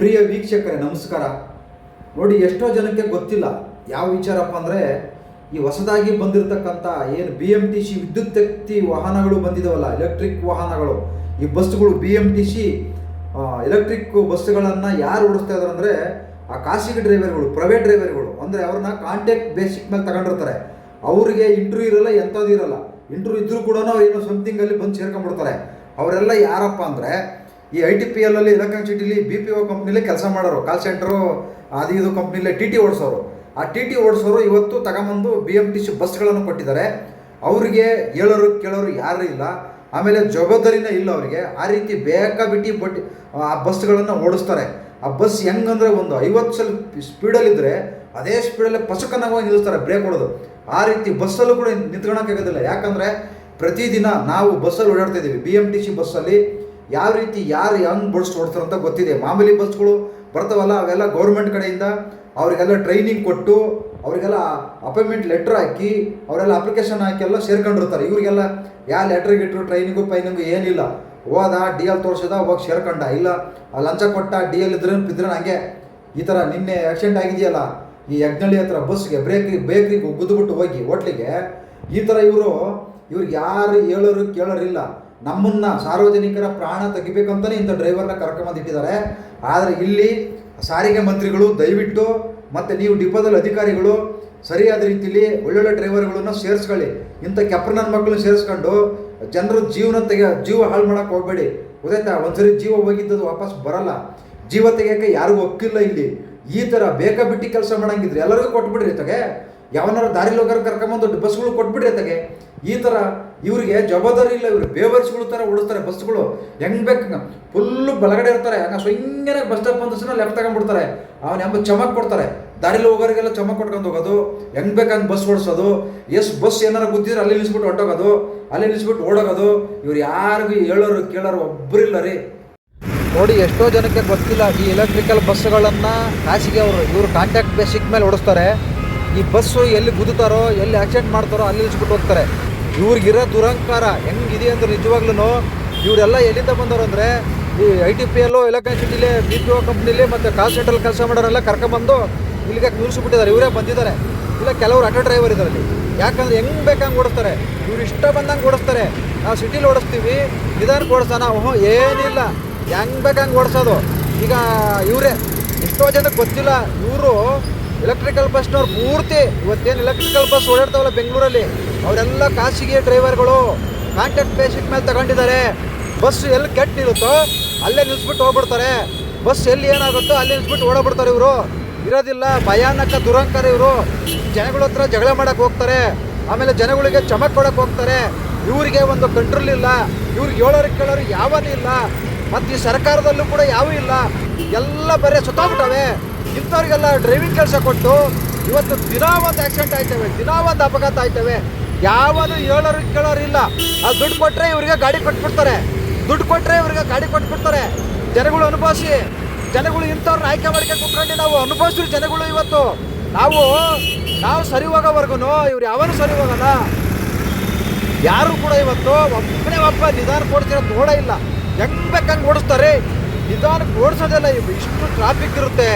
ಪ್ರಿಯ ವೀಕ್ಷಕರೇ, ನಮಸ್ಕಾರ. ನೋಡಿ, ಎಷ್ಟೋ ಜನಕ್ಕೆ ಗೊತ್ತಿಲ್ಲ. ಯಾವ ವಿಚಾರಪ್ಪ ಅಂದರೆ, ಈ ಹೊಸದಾಗಿ ಬಂದಿರತಕ್ಕಂಥ ಏನು ಬಿ ಎಂ ಟಿ ಸಿ ವಿದ್ಯುತ್ ವಾಹನಗಳು ಬಂದಿದವಲ್ಲ ಎಲೆಕ್ಟ್ರಿಕ್ ವಾಹನಗಳು. ಈ ಬಸ್ಗಳು B M T C electric ಬಸ್ಸುಗಳನ್ನು ಯಾರು ಓಡಿಸ್ತಾ ಇದ್ದಾರೆ ಅಂದರೆ, ಆ ಖಾಸಗಿ ಡ್ರೈವರ್ಗಳು ಪ್ರೈವೇಟ್ ಡ್ರೈವರ್ಗಳು ಅಂದರೆ ಅವ್ರನ್ನ ಕಾಂಟ್ಯಾಕ್ಟ್ ಬೇಸಿಕ್ ಮೇಲೆ ತಗೊಂಡಿರ್ತಾರೆ. ಅವರಿಗೆ ಇಂಟ್ರ್ಯೂ ಇರಲ್ಲ ಎಂಥದ್ದು ಇರಲ್ಲ. ಇಂಟ್ರ್ಯೂ ಇದ್ರೂ ಕೂಡ ಅವ್ರು ಏನೋ ಸಮಥಿಂಗಲ್ಲಿ ಬಂದು ಸೇರ್ಕೊಂಡ್ಬಿಡ್ತಾರೆ. ಅವರೆಲ್ಲ ಯಾರಪ್ಪ ಅಂದರೆ ಈ ಐ ಟಿ ಪಿ ಎಲ್ ಅಲ್ಲಿ ಎಲೆಕ್ಟ್ರಾನಿಕ್ ಸಿಟಿಲಿ ಬಿ ಪಿ ಓ ಕಂಪ್ನಿಲೇ ಕೆಲಸ ಮಾಡೋರು ಕಾಲ್ ಸೆಂಟ್ರು ಅದು ಇದು ಕಂಪ್ನಿಲೇ ಟಿ ಟಿ ಓಡಿಸೋರು. ಆ ಟಿ ಟಿ ಓಡಿಸೋರು ಇವತ್ತು ತಗೊಂಬಂದು ಬಿ ಎಂ ಟಿ ಸಿ ಬಸ್ಗಳನ್ನು ಕೊಟ್ಟಿದ್ದಾರೆ. ಅವರಿಗೆ ಹೇಳೋರು, ಕೇಳೋರು ಯಾರು ಇಲ್ಲ. ಆಮೇಲೆ ಜವಾಬ್ದಾರಿನೇ ಇಲ್ಲ ಅವರಿಗೆ. ಆ ರೀತಿ ಬೇಕಾಬಿಟ್ಟಿ ಬಟ್ಟಿ ಆ ಬಸ್ಗಳನ್ನು ಓಡಿಸ್ತಾರೆ. ಆ ಬಸ್ ಹೆಂಗಂದ್ರೆ ಒಂದು ಐವತ್ತು ಸಲ ಸ್ಪೀಡಲ್ಲಿದ್ದರೆ ಅದೇ ಸ್ಪೀಡಲ್ಲೇ ಪಸಕನಾಗಿ ಹೋಗಿ ನಿಲ್ಲಿಸ್ತಾರೆ ಬ್ರೇಕ್ ಹೊಡೆದು. ಆ ರೀತಿ ಬಸ್ಸಲ್ಲೂ ಕೂಡ ನಿಂತ್ಕೊಳಕ್ಕಾಗೋದಿಲ್ಲ ಯಾಕಂದರೆ ಪ್ರತಿದಿನ ನಾವು ಬಸ್ಸಲ್ಲಿ ಓಡಾಡ್ತಾ ಇದ್ದೀವಿ. ಬಿ ಎಂ ಟಿ ಸಿ ಬಸ್ಸಲ್ಲಿ ಯಾವ ರೀತಿ ಯಾರು ಹೆಂಗ್ ಬಡ್ಸ್ ಓಡಿಸ್ತಾರೆ ಅಂತ ಗೊತ್ತಿದೆ. ಮಾಮೂಲಿ ಬಸ್ಗಳು ಬರ್ತಾವಲ್ಲ, ಅವೆಲ್ಲ ಗೌರ್ಮೆಂಟ್ ಕಡೆಯಿಂದ ಅವರಿಗೆಲ್ಲ ಟ್ರೈನಿಂಗ್ ಕೊಟ್ಟು ಅವರಿಗೆಲ್ಲ ಅಪಾಯಿಂಟ್ಮೆಂಟ್ ಲೆಟ್ರ್ ಹಾಕಿ ಅವರೆಲ್ಲ ಅಪ್ಲಿಕೇಶನ್ ಹಾಕಿ ಎಲ್ಲ ಸೇರ್ಕೊಂಡಿರ್ತಾರೆ. ಇವರಿಗೆಲ್ಲ ಯಾವ ಲೆಟ್ರ್ ಗಿಟ್ರು ಟ್ರೈನಿಂಗು ಪೈನಿಂಗು ಏನಿಲ್ಲ. ಹೋದ ಡಿ ಎಲ್ ತೋರಿಸಿದ, ಹೋಗಿ ಸೇರ್ಕೊಂಡ. ಇಲ್ಲ ಲಂಚ ಕೊಟ್ಟ ಡಿ ಎಲ್ ಇದ್ರೆ ಬಿದ್ರೆ ಹಂಗೆ ಈ ಥರ ನಿನ್ನೆ ಆಕ್ಸಿಡೆಂಟ್ ಆಗಿದೆಯಲ್ಲ, ಈ ಯಜ್ಞಳ್ಳಿ ಹತ್ರ ಬಸ್ಗೆ ಬ್ರೇಕ್ರಿ ಬೇಕ್ರಿಗೆ ಗುದ್ದುಬಿಟ್ಟು ಹೋಗಿ, ಹೋಟ್ಲಿಗೆ ಈ ಥರ ಇವರು ಇವ್ರಿಗೆ ಯಾರು ಹೇಳೋರು ಕೇಳೋರಿಲ್ಲ. ನಮ್ಮನ್ನ ಸಾರ್ವಜನಿಕರ ಪ್ರಾಣ ತೆಗಿಬೇಕಂತಲೇ ಇಂಥ ಡ್ರೈವರ್ನ ಕರ್ಕೊಂಬಂದಿಟ್ಟಿದ್ದಾರೆ ಆದರೆ ಇಲ್ಲಿ ಸಾರಿಗೆ ಮಂತ್ರಿಗಳು ದಯವಿಟ್ಟು ಮತ್ತು ನೀವು ಡಿಪೋದಲ್ಲಿ ಅಧಿಕಾರಿಗಳು ಸರಿಯಾದ ರೀತಿಯಲ್ಲಿ ಒಳ್ಳೊಳ್ಳೆ ಡ್ರೈವರ್ಗಳನ್ನು ಸೇರಿಸ್ಕೊಳ್ಳಿ. ಇಂಥ ಕೆಪ್ರ ಮಕ್ಕಳನ್ನ ಸೇರಿಸ್ಕೊಂಡು ಜನರ ಜೀವನ ತೆಗೆ, ಜೀವ ಹಾಳು ಮಾಡೋಕೆ ಹೋಗಬೇಡಿ. ಗೊತ್ತಾಯ್ತಾ? ಒಂದ್ಸರಿ ಜೀವ ಹೋಗಿದ್ದದು ವಾಪಸ್ ಬರಲ್ಲ. ಜೀವ ತೆಗಿಯೋಕೆ ಯಾರಿಗೂ ಒಕ್ಕಿಲ್ಲ ಇಲ್ಲಿ. ಈ ಥರ ಬೇಕಾ ಬಿಟ್ಟು ಕೆಲಸ ಮಾಡಂಗಿದ್ರೆ ಎಲ್ಲರಿಗೂ ಕೊಟ್ಬಿಡ್ರಿ ತಗೆ ಯಾವನಾರು ದಾರಿ ಹೋಗೋರು ಕರ್ಕೊಂಬಂದು ಬಸ್ಗಳು ಕೊಟ್ಬಿಡ್ರಿ ತಗೆ ಈ ಥರ ಇವರಿಗೆ ಜವಾಬ್ದಾರಿ ಇಲ್ಲ, ಇವರು ಬೇವರ್ಸ್ಗಳು ಥರ ಓಡಿಸ್ತಾರೆ, ಬಸ್ಗಳು. ಹೆಂಗ್ ಬೇಕು ಫುಲ್ಲು ಬಲಗಡೆ ಇರ್ತಾರೆ, ಹಂಗ ಸೊಂಗನೆ ಬಸ್ ಸ್ಟಾಪ್ ಬಂದ ಲೆಫ್ಟ್ ತಗೊಂಡ್ಬಿಡ್ತಾರೆ. ಅವನ ಎಂಬ ಚಮಕ್ ಕೊಡ್ತಾರೆ. ದಾರಿಲಿ ಹೋಗೋರಿಗೆಲ್ಲ ಚಮಕ್ ಕೊಟ್ಕೊಂಡು ಹೋಗೋದು, ಹೆಂಗ್ ಬೇಕಂಗೆ ಬಸ್ ಓಡಿಸೋದು. ಎಷ್ಟು ಬಸ್ ಏನಾರು ಗೊತ್ತಿದ್ರೆ ಅಲ್ಲಿ ನಿಲ್ಸ್ಬಿಟ್ಟು ಹೊಟ್ಟೋಗೋದು ಅಲ್ಲಿ ನಿಲ್ಲಿಸ್ಬಿಟ್ಟು ಓಡೋಗೋದು. ಇವ್ರು ಯಾರಿಗೂ ಹೇಳೋರು, ಕೇಳೋರು ಒಬ್ಬರಿಲ್ಲ ರೀ. ನೋಡಿ, ಎಷ್ಟೋ ಜನಕ್ಕೆ ಗೊತ್ತಿಲ್ಲ, ಈ ಎಲೆಕ್ಟ್ರಿಕಲ್ ಬಸ್ಸುಗಳನ್ನು ಖಾಸಗಿ ಅವರು ಇವರು ಕಾಂಟ್ಯಾಕ್ಟ್ ಬೇಸಿಕ್ ಮೇಲೆ ಓಡಿಸ್ತಾರೆ. ಈ ಬಸ್ಸು ಎಲ್ಲಿ ಗುದ್ದುತ್ತಾರೋ, ಎಲ್ಲಿ ಆಕ್ಸಿಡೆಂಟ್ ಮಾಡ್ತಾರೋ, ಅಲ್ಲಿ ನಿಲ್ಸ್ಬಿಟ್ಟು ಹೋಗ್ತಾರೆ. ಇವ್ರಿಗಿರೋ ದುರಂಕಾರ ಹೆಂಗಿದೆ ಅಂದ್ರೆ ನಿಜವಾಗ್ಲೂ ಇವರೆಲ್ಲ ಎಲ್ಲಿಂದ ಬಂದವರು ಅಂದರೆ ಈ ಐ ಟಿ ಪಿ ಎಲ್ಲೋ ಸಿಟಿಲಿ ಬಿ ಪಿ ಓ ಕಂಪ್ನಿಲಿ ಮತ್ತು ಕಾಲ್ ಸೆಂಟ್ರಲ್ಲಿ ಕೆಲಸ ಮಾಡೋರೆಲ್ಲ ಕರ್ಕೊಂಬಂದು ಇಲ್ಲಿಗೆ ನಿಲ್ಲಿಸ್ಬಿಟ್ಟಿದ್ದಾರೆ ಇವರೇ ಬಂದಿದ್ದಾರೆ. ಇಲ್ಲ, ಕೆಲವರು ಆಟೋ ಡ್ರೈವರ್ ಇದರಲ್ಲಿ ಯಾಕಂದ್ರೆ ಹೆಂಗ್ ಬೇಕಂಗೆ ಓಡಿಸ್ತಾರೆ. ಇವ್ರು ಇಷ್ಟ ಬಂದಂಗೆ ಓಡಿಸ್ತಾರೆ. ನಾವು ಸಿಟಿಲಿ ಓಡಿಸ್ತೀವಿ, ನಿಧಾನಕ್ಕೆ ಓಡಿಸೋಣ. ಓಹೋ, ಏನಿಲ್ಲ. ಹೆಂಗ್ ಬೇಕಂಗೆ ಓಡಿಸೋದು. ಈಗ ಇವರೇ, ಎಷ್ಟೋ ಜನಕ್ಕೆ ಗೊತ್ತಿಲ್ಲ. ಇವರು ಎಲೆಕ್ಟ್ರಿಕಲ್ ಬಸ್ನವ್ರು ಪೂರ್ತಿ ಇವತ್ತೇನು ಎಲೆಕ್ಟ್ರಿಕಲ್ ಬಸ್ ಓಡಾಡ್ತಾವಲ್ಲ ಬೆಂಗಳೂರಲ್ಲಿ, ಅವರೆಲ್ಲ ಖಾಸಗಿ ಡ್ರೈವರ್ಗಳು ಕಾಂಟ್ಯಾಕ್ಟ್ ಬೇಸಿಕ್ ಮೇಲೆ ತಗೊಂಡಿದ್ದಾರೆ. ಬಸ್ ಎಲ್ಲಿ ಕೆಟ್ಟ ನಿಲ್ಲುತ್ತೋ ಅಲ್ಲೇ ನಿಲ್ಸ್ಬಿಟ್ಟು ಹೋಗ್ಬಿಡ್ತಾರೆ. ಬಸ್ ಎಲ್ಲಿ ಏನಾಗುತ್ತೋ ಅಲ್ಲಿ ನಿಲ್ಸ್ಬಿಟ್ಟು ಓಡಾಡ್ಬಿಡ್ತಾರೆ ಇವರು. ಇರೋದಿಲ್ಲ, ಭಯಾನಕ ದುರಂಕಾರ ಇವರು. ಜನಗಳ ಹತ್ರ ಜಗಳ ಮಾಡೋಕ್ಕೆ ಹೋಗ್ತಾರೆ. ಆಮೇಲೆ ಜನಗಳಿಗೆ ಚಮಕ್ ಕೊಡಕ್ಕೆ ಹೋಗ್ತಾರೆ. ಇವರಿಗೆ ಒಂದು ಕಂಟ್ರೋಲ್ ಇಲ್ಲ. ಇವ್ರಿಗೆ ಹೇಳೋರು ಕೇಳೋರು ಯಾವನೂ ಇಲ್ಲ. ಮತ್ತು ಈ ಸರ್ಕಾರದಲ್ಲೂ ಕೂಡ ಯಾವೂ ಇಲ್ಲ. ಎಲ್ಲ ಬರೀ ಸುತ್ತಾಗ್ಬಿಟ್ಟವೆ. ಇಂಥವ್ರಿಗೆಲ್ಲ ಡ್ರೈವಿಂಗ್ ಕೆಲಸ ಕೊಟ್ಟು ಇವತ್ತು ದಿನಾ ಒಂದು ಆಕ್ಸಿಡೆಂಟ್ ಆಯ್ತವೆ ದಿನ ಒಂದು ಅಪಘಾತ ಆಯ್ತವೆ. ಯಾವನು ಹೇಳೋರು ಕೇಳೋರು ಇಲ್ಲ. ಆ ದುಡ್ಡು ಕೊಟ್ಟರೆ ಇವ್ರಿಗೆ ಗಾಡಿ ಕೊಟ್ಬಿಡ್ತಾರೆ. ದುಡ್ಡು ಕೊಟ್ಟರೆ ಇವ್ರಿಗೆ ಗಾಡಿ ಕೊಟ್ಬಿಡ್ತಾರೆ. ಜನಗಳು ಅನುಭವಿಸಿ, ಜನಗಳು ಇಂಥವ್ರನ್ನ ಆಯ್ಕೆ ಮಾಡ್ಕೊಂಡು ಕುತ್ಕೊಂಡು ನಾವು ಅನುಭವಿಸ್ರಿ ಜನಗಳು ಇವತ್ತು. ನಾವು ನಾವು ಸರಿ ಹೋಗೋವರೆಗೂ ಇವ್ರು ಯಾವನು ಸರಿ ಹೋಗಲ್ಲ ಯಾರು ಕೂಡ ಇವತ್ತು ಒಬ್ಬನೇ ಒಬ್ಬ ನಿಧಾನ ಕೊಡ್ತಿರೋ ನೋಡ ಇಲ್ಲ. ಹೆಂಗ್ ಬೇಕಂಗೆ ಓಡಿಸ್ತಾರೆ? ನಿಧಾನಕ್ಕೆ ಓಡಿಸೋದೆಲ್ಲ ಇಷ್ಟು ಟ್ರಾಫಿಕ್ ಇರುತ್ತೆ,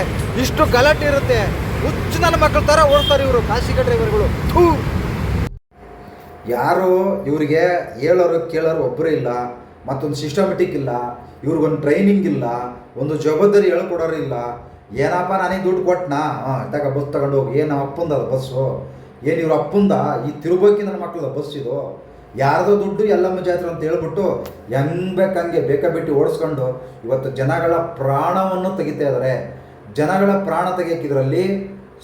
ಇಷ್ಟು ಗಲಾಟೆ ಇರುತ್ತೆ. ಹುಚ್ಚು ನನ್ನ ಮಕ್ಕಳ ಥರ ಓಡ್ತಾರೆ ಇವರು ಖಾಸಗಿ ಡ್ರೈವರ್ಗಳು ಥೂ. ಯಾರು ಇವರಿಗೆ ಹೇಳೋರು, ಕೇಳೋರು ಒಬ್ಬರು ಇಲ್ಲ, ಮತ್ತೊಂದು ಸಿಸ್ಟಮೆಟಿಕ್ ಇಲ್ಲ, ಇವ್ರಿಗೊಂದು ಟ್ರೈನಿಂಗ್ ಇಲ್ಲ, ಒಂದು ಜವಾಬ್ದಾರಿ ಹೇಳ್ಕೊಡೋರು ಇಲ್ಲ. ಏನಪ್ಪ ನನಗೆ ದುಡ್ಡು ಕೊಟ್ಟನಾ ಹಾಂ, ಇದ್ದಾಗ ಬಸ್ ತಗೊಂಡು ಹೋಗಿ ಏನು ಅಪ್ಪಂದ ಅದು ಬಸ್ಸು. ಏನು ಇವ್ರ ಅಪ್ಪಂದ? ಈ ತಿರುಬೋಕಿ ನನ್ನ ಮಕ್ಕಳದ ಬಸ್ ಇದು. ಯಾರ್ದೋ ದುಡ್ಡು ಎಲ್ಲಮ್ಮ ಜಾತ್ರೆ ಅಂತ ಹೇಳ್ಬಿಟ್ಟು ಬೇಕಾ ಬಿಟ್ಟು ಓಡಿಸ್ಕೊಂಡು ಇವತ್ತು ಜನಗಳ ಪ್ರಾಣವನ್ನು ತೆಗಿತಾ ಇದ್ದಾರೆ ಜನಗಳ ಪ್ರಾಣ ತೆಗಿಯೋಕ್ಕಿದ್ರಲ್ಲಿ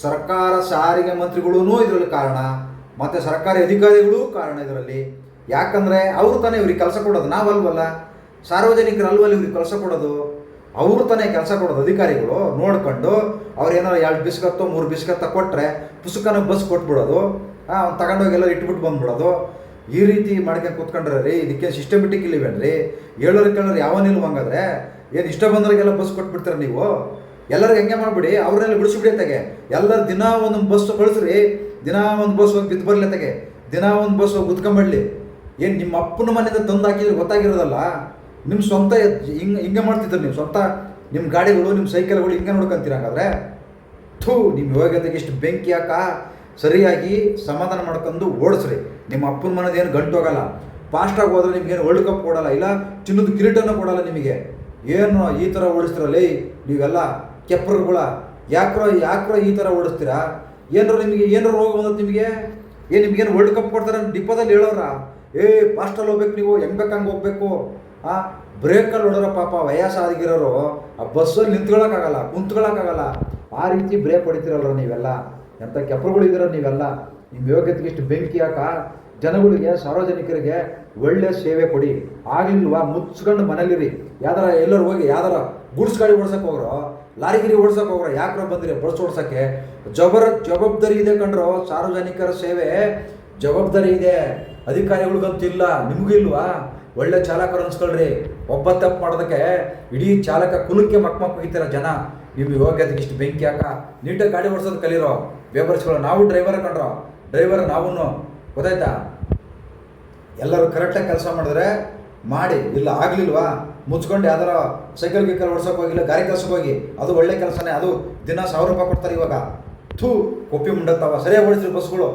ಸರ್ಕಾರ ಸಾರಿಗೆ ಮಂತ್ರಿಗಳೂ ಇದರಲ್ಲಿ ಕಾರಣ, ಮತ್ತು ಸರ್ಕಾರಿ ಅಧಿಕಾರಿಗಳೂ ಕಾರಣ ಇದರಲ್ಲಿ. ಯಾಕಂದರೆ ಅವರು ತಾನೇ ಇವ್ರಿಗೆ ಕೆಲಸ ಕೊಡೋದು, ನಾವಲ್ವಲ್ಲ? ಸಾರ್ವಜನಿಕರು ಅಲ್ವಲ್ಲಿ ಇವ್ರಿಗೆ ಕೆಲಸ ಕೊಡೋದು? ಅವರು ತಾನೇ ಕೆಲಸ ಕೊಡೋದು ಅಧಿಕಾರಿಗಳು ನೋಡ್ಕೊಂಡು ಅವ್ರು ಏನಾರು ಎರಡು ಬಿಸ್ಕತ್ತೋ ಮೂರು ಬಿಸ್ಕತ್ತ ಕೊಟ್ಟರೆ ಪುಸ್ತಕನ ಬಸ್ ಕೊಟ್ಬಿಡೋದು ಅವ್ನು ತಗೊಂಡೋಗಿ ಎಲ್ಲರೂ ಇಟ್ಬಿಟ್ಟು ಬಂದ್ಬಿಡೋದು. ಈ ರೀತಿ ಮಾಡ್ಕೊಂಡು ಕೂತ್ಕೊಂಡ್ರೆ ರೀ, ಇದಕ್ಕೆ ಸಿಸ್ಟಮೆಟಿಕ್ ಇಲ್ಲಿವೇನ್ರಿ ಹೇಳೋರು ಕೇಳೋರು ಯಾವನಿಲ್ವ ಹಂಗಾದ್ರೆ? ಏನು ಇಷ್ಟ ಬಂದ್ರಿಗೆಲ್ಲ ಬಸ್ ಕೊಟ್ಬಿಡ್ತಾರೆ ನೀವು? ಎಲ್ಲರಿಗೆ ಹೆಂಗೆ ಮಾಡ್ಬಿಡಿ, ಅವ್ರನ್ನೆಲ್ಲ ಬಿಡಿಸ್ಬಿಡಿ ತೆಗೆ ಎಲ್ಲರೂ ದಿನ ಒಂದೊಂದು ಬಸ್ ಕಳಿಸ್ರಿ, ದಿನ ಒಂದು ಬಸ್ ಹೋಗಿ ಬಿದ್ದು ಬರಲಿ ತೆಗೆ ದಿನ ಒಂದು ಬಸ್ ಹೋಗಿ ಕುತ್ಕೊಂಬಿಡ್ಲಿ ಏನು ನಿಮ್ಮ ಅಪ್ಪನ ಮನೆಯಿಂದ ತಂದು ಹಾಕಿದ್ರೆ ಗೊತ್ತಾಗಿರೋದಲ್ಲ? ನಿಮ್ಮ ಸ್ವಂತ ಹಿಂಗೆ ಹಿಂಗೆ ಮಾಡ್ತಿದ್ರು ನೀವು ಸ್ವಂತ. ನಿಮ್ಮ ಗಾಡಿಗಳು ನಿಮ್ಮ ಸೈಕಲ್ಗಳು ಹಿಂಗೆ ನೋಡ್ಕೊಂತೀರ ಹಂಗಾದ್ರೆ? ಥೂ, ನಿಮ್ಮ ಯೋಗ್ಯತೆಗೆ ಇಷ್ಟು ಬೆಂಕಿ ಹಾಕ, ಸರಿಯಾಗಿ ಸಮಾಧಾನ ಮಾಡ್ಕೊಂಡು ಓಡಿಸ್ರಿ. ನಿಮ್ಮ ಅಪ್ಪನ ಮನದ ಏನು ಗಂಟು ಹೋಗಲ್ಲ ಫಾಸ್ಟಾಗಿ ಹೋದ್ರೆ ನಿಮ್ಗೇನು ವರ್ಲ್ಡ್ ಕಪ್ ಕೊಡಲ್ಲ. ಇಲ್ಲ, ಚಿನ್ನದ ಕಿರೀಟನೂ ಕೊಡಲ್ಲ ನಿಮಗೆ. ಏನು ಈ ಥರ ಓಡಿಸ್ತಿರಲ್ಲ ನೀವೆಲ್ಲ ಕೆಪ್ಪರುಗಳ ಯಾಕ್ರೋ ಯಾಕ್ರೋ ಈ ಥರ ಓಡಿಸ್ತೀರಾ? ಏನಾರು ನಿಮಗೆ, ಏನಾರು ರೋಗ ಬಂದದ್ದು ನಿಮಗೆ? ಏನು ನಿಮ್ಗೇನು ವರ್ಲ್ಡ್ ಕಪ್ ಕೊಡ್ತಾರೆ ಡಿಪ್ಪದಲ್ಲಿ ಹೇಳೋರ ಏ ಫಾಸ್ಟಲ್ಲಿ ಹೋಗ್ಬೇಕು ನೀವು ಹೆಂಗ್ ಬೇಕು ಹಂಗೆ ಹೋಗ್ಬೇಕು? ಆ ಬ್ರೇಕಲ್ಲಿ ಹೊಡೋರ ಪಾಪ ವಯಸ್ಸಾಗಿರೋರು ಆ ಬಸ್ಸಲ್ಲಿ ನಿಂತ್ಕೊಳ್ಳೋಕ್ಕಾಗಲ್ಲ ಕುಂತ್ಕೊಳ್ಳೋಕ್ಕಾಗಲ್ಲ ಆ ರೀತಿ ಬ್ರೇಕ್ ಹೊಡಿತೀರಲ್ರ ನೀವೆಲ್ಲ? ಎಂಥ ಕೆಪರುಗಳಿದ್ದೀರ ನೀವೆಲ್ಲ, ನಿಮ್ಮ ಯೋಗ್ಯತೆಗೆ ಇಷ್ಟು ಬೆಂಕಿ ಹಾಕ, ಜನಗಳಿಗೆ, ಸಾರ್ವಜನಿಕರಿಗೆ ಒಳ್ಳೆ ಸೇವೆ ಕೊಡಿ. ಆಗ್ಲಿಲ್ವಾ ಮುಚ್ಕೊಂಡು ಮನೇಲಿರಿ ಯಾವ್ದಾರ ಎಲ್ಲರೂ ಹೋಗಿ, ಯಾವ್ದಾರ ಗೂಡ್ಸ್ ಗಾಡಿ ಓಡ್ಸಕ್ಕೆ ಹೋಗ್ರೋ ಲಾರಿಗಿರಿ ಓಡ್ಸಕ್ಕೆ ಹೋಗ್ರೋ, ಯಾಕ್ರ ಬಂದಿರಿ ಬಸ್ ಓಡ್ಸಕ್ಕೆ. ಜಬರ, ಜವಾಬ್ದಾರಿ ಇದೆ ಕಂಡ್ರು, ಸಾರ್ವಜನಿಕರ ಸೇವೆ ಜವಾಬ್ದಾರಿ ಇದೆ. ಅಧಿಕಾರಿಗಳಿಗಂತಿಲ್ಲ ನಿಮಗೂ ಇಲ್ವಾ ಒಳ್ಳೆ ಚಾಲಕರು ಅನ್ಸ್ಕೊಳ್ರಿ. ಒಬ್ಬ ತಪ್ಪು ಮಾಡೋದಕ್ಕೆ ಇಡೀ ಚಾಲಕ ಕುಲಕ್ಕೆ ಮಕ್ ಮಕ್ ಜನ. ನಿಮ್ಮ ಯೋಗ್ಯತೆಗೆ ಇಷ್ಟು ಬೆಂಕಿ ಹಾಕ. ನೀಟಾಗಿ ಗಾಡಿ ಓಡಿಸೋದು ಕಲೀರೋ. ಬೇಬರ್ಸ್ಗಳು ನಾವು ಡ್ರೈವರ್ ಕಂಡ್ರೋ. ಡ್ರೈವರ್ ನಾವೂ ಗೊತ್ತಾಯ್ತಾ? ಎಲ್ಲರೂ ಕರೆಕ್ಟಾಗಿ ಕೆಲಸ ಮಾಡಿದ್ರೆ ಮಾಡಿ. ಇಲ್ಲ, ಆಗಲಿಲ್ವಾ? ಮುಚ್ಕೊಂಡು ಯಾವ್ದಾರ ಸೈಕಲ್ ಗಿಕಲ್ ಓಡ್ಸೋಕೆ ಹೋಗಿಲ್ಲ ಗಾರಿ ಕೆಲ್ಸಕ್ಕೆ ಹೋಗಿ, ಅದು ಒಳ್ಳೆ ಕೆಲಸನೇ. ಅದು ದಿನ ಸಾವಿರ ರೂಪಾಯಿ ಕೊಡ್ತಾರೆ ಇವಾಗ. ಥೂ, ಕೊಪ್ಪಿ ಮುಂಡತ್ತಾವ. ಸರಿಯಾಗಿ ಓಡಿಸ್ರಿ ಬಸ್ಗಳು.